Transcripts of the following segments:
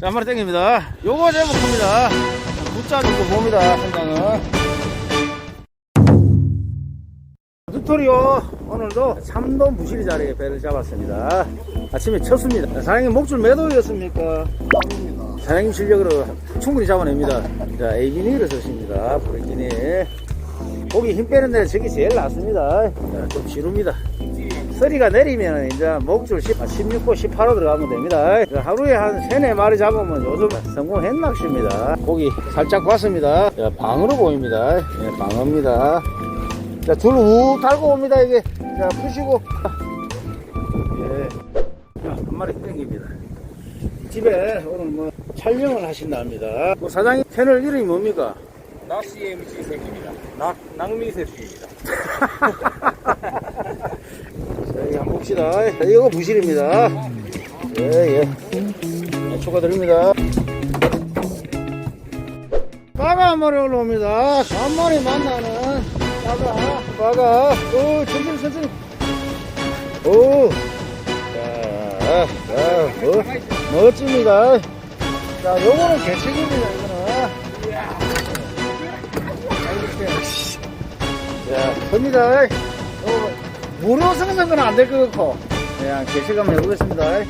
자, 한 마리 땡깁니다. 요거 제목 큽니다. 붙자 정도 봅니다, 선장은. 빅토리오, 오늘도 참돔 부시리 자리에 배를 잡았습니다. 아침에 쳤습니다. 사장님 목줄 몇 호였습니까? 사장님 실력으로 충분히 잡아냅니다. 자, 에이기니를 썼습니다. 브레이기니. 고기 힘 빼는 데는 저기 제일 낫습니다. 자, 좀 지릅니다. 서리가 내리면 이제 목줄 10, 16호, 18호 들어가면 됩니다. 자, 하루에 한 3, 4마리 잡으면 요즘 성공했 낚시입니다. 고기 살짝 봤습니다. 자, 방으로 보입니다. 예, 방어입니다. 자, 줄우 달고 옵니다, 이게. 자, 푸시고. 예. 자, 한 마리 땡깁니다. 집에 오늘 뭐 촬영을 하신답니다. 그 사장님 채널 이름이 뭡니까? 낚시 MC 새끼입니다. 낙, 낭미 새끼입니다. 자, 봅시다. 자, 이거 부실입니다. 예, 예. 자, 축하드립니다. 빠가 한 마리 올라옵니다. 한 마리 만나는 빠가, 빠가. 오, 천천히, 천천히. 오. 자, 자, 뭐, 멋집니다. 자, 요거는 개책입니다, 이거는. 자, 큽니다. 어, 무료 생성은 안 될 것 같고. 그냥 한번 해보겠습니다.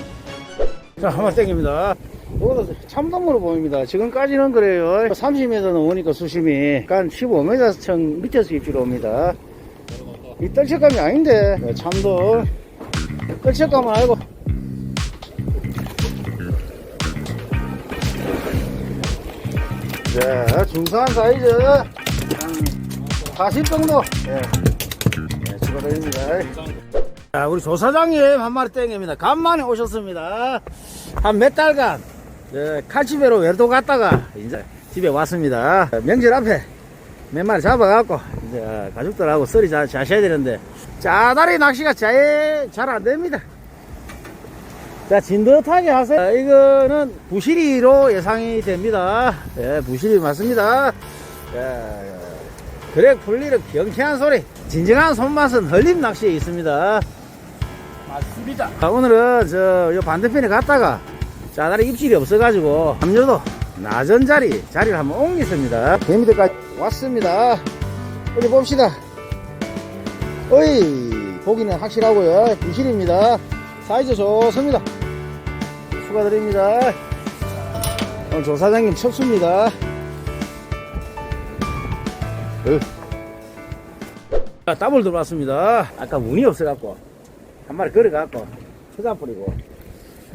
자 한번 땡깁니다. 이것도 참돔으로 보입니다. 지금까지는 그래요. 30m 넘으니까 수심이. 한 15m 청 밑에서 입질로 옵니다. 이 떨쳐감이 아닌데 네, 참돔. 떨쳐감은 아니고. 자 중상한 사이즈. 한40 정도. 예. 네, 축하드립니다. 자, 우리 조사장님 한 마리 땡깁니다. 간만에 오셨습니다. 한 몇 달간, 네, 칼치배로 외도 갔다가, 이제 집에 왔습니다. 명절 앞에 몇 마리 잡아갖고, 이제 가족들하고 썰이 자, 자셔야 되는데, 짜다리 낚시가 잘, 잘안 됩니다. 자, 진듯하게 하세요. 자, 이거는 부시리로 예상이 됩니다. 예, 부시리 맞습니다. 자, 그래 풀리는 경쾌한 소리 진정한 손맛은 흘림 낚시에 있습니다. 맞습니다. 자, 오늘은 저 요 반대편에 갔다가 짜다리 입질이 없어가지고 남녀도 낮은 자리 자리를 한번 옮겼습니다. 개미들까지 왔습니다. 어디 봅시다. 어이 보기는 확실하고요. 부실입니다. 사이즈 좋습니다. 축하드립니다. 오늘 조사장님 첩수입니다 자, 더블 들어왔습니다. 아까 운이 없어갖고, 한 마리 걸어갖고, 쳐다 버리고.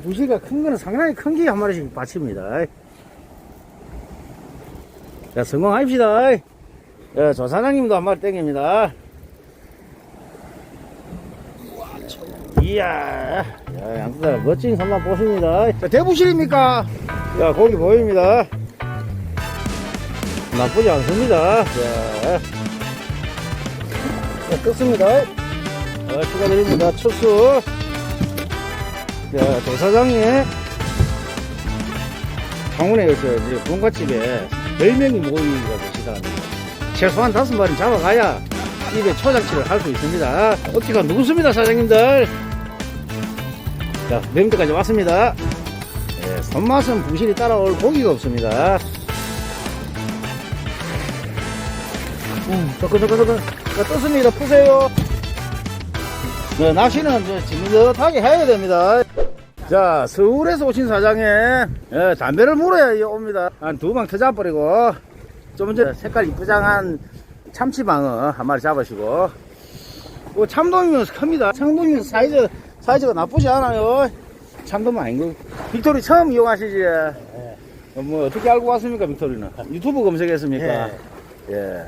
무시가 큰 거는 상당히 큰 게 한 마리씩 받칩니다. 자, 성공합시다. 자, 조 사장님도 한 마리 땡깁니다. 이야, 야, 양수다 멋진 선만 보십니다. 자, 대부실입니까? 자, 고기 보입니다. 나쁘지 않습니다. 자. 자, 떴습니다. 아, 축하드립니다. 첫수. 자, 조사장님. 창원에서 이제 본가집에 10명이 모이기가 되시다는데, 최소한 다섯 마리 잡아가야 입에 초장치를 할 수 있습니다. 어깨가 누구습니다, 사장님들. 자, 명대까지 왔습니다. 예, 손맛은 부실이 따라올 고기가 없습니다. 음, 조금, 조금, 조금. 자, 떴습니다. 푸세요. 네, 낚시는 이제 지긋하게 해야 됩니다. 자, 서울에서 오신 사장에 예, 담배를 물어야 이 옵니다. 한 두 방 터져버리고, 좀 이제 색깔 이쁘장한 참치방어 한 마리 잡으시고, 뭐 참돔이면 큽니다. 참돔이면 사이즈, 사이즈가 나쁘지 않아요. 참돔은 아닌 거. 빅토리 처음 이용하시지? 어, 뭐, 어떻게 알고 왔습니까, 빅토리는? 유튜브 검색했습니까? 예,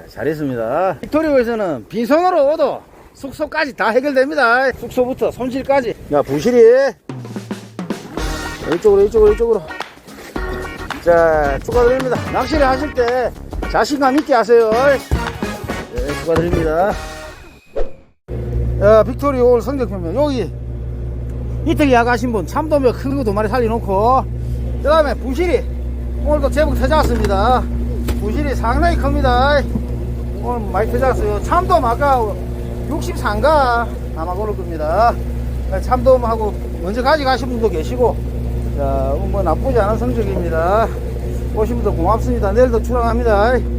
잘했습니다. 빅토리오에서는 빈손으로 오도 숙소까지 다 해결됩니다. 숙소부터 손실까지. 야, 부실이. 이쪽으로, 이쪽으로, 이쪽으로. 자, 축하드립니다. 낚시를 하실 때 자신감 있게 하세요. 예, 축하드립니다. 야, 빅토리 오늘 성적표면 여기 이틀 야가신 분 참돔에 큰 거 두 마리 살려놓고 그 다음에 부실이 오늘도 제법 터졌습니다. 부실이 상당히 큽니다. 오늘 많이 터졌어요. 참돔 아까 63가 아마 그럴 겁니다. 참돔하고 먼저 가져가신 분도 계시고 자, 뭐 나쁘지 않은 성적입니다. 오신 분들 고맙습니다. 내일도 출항합니다.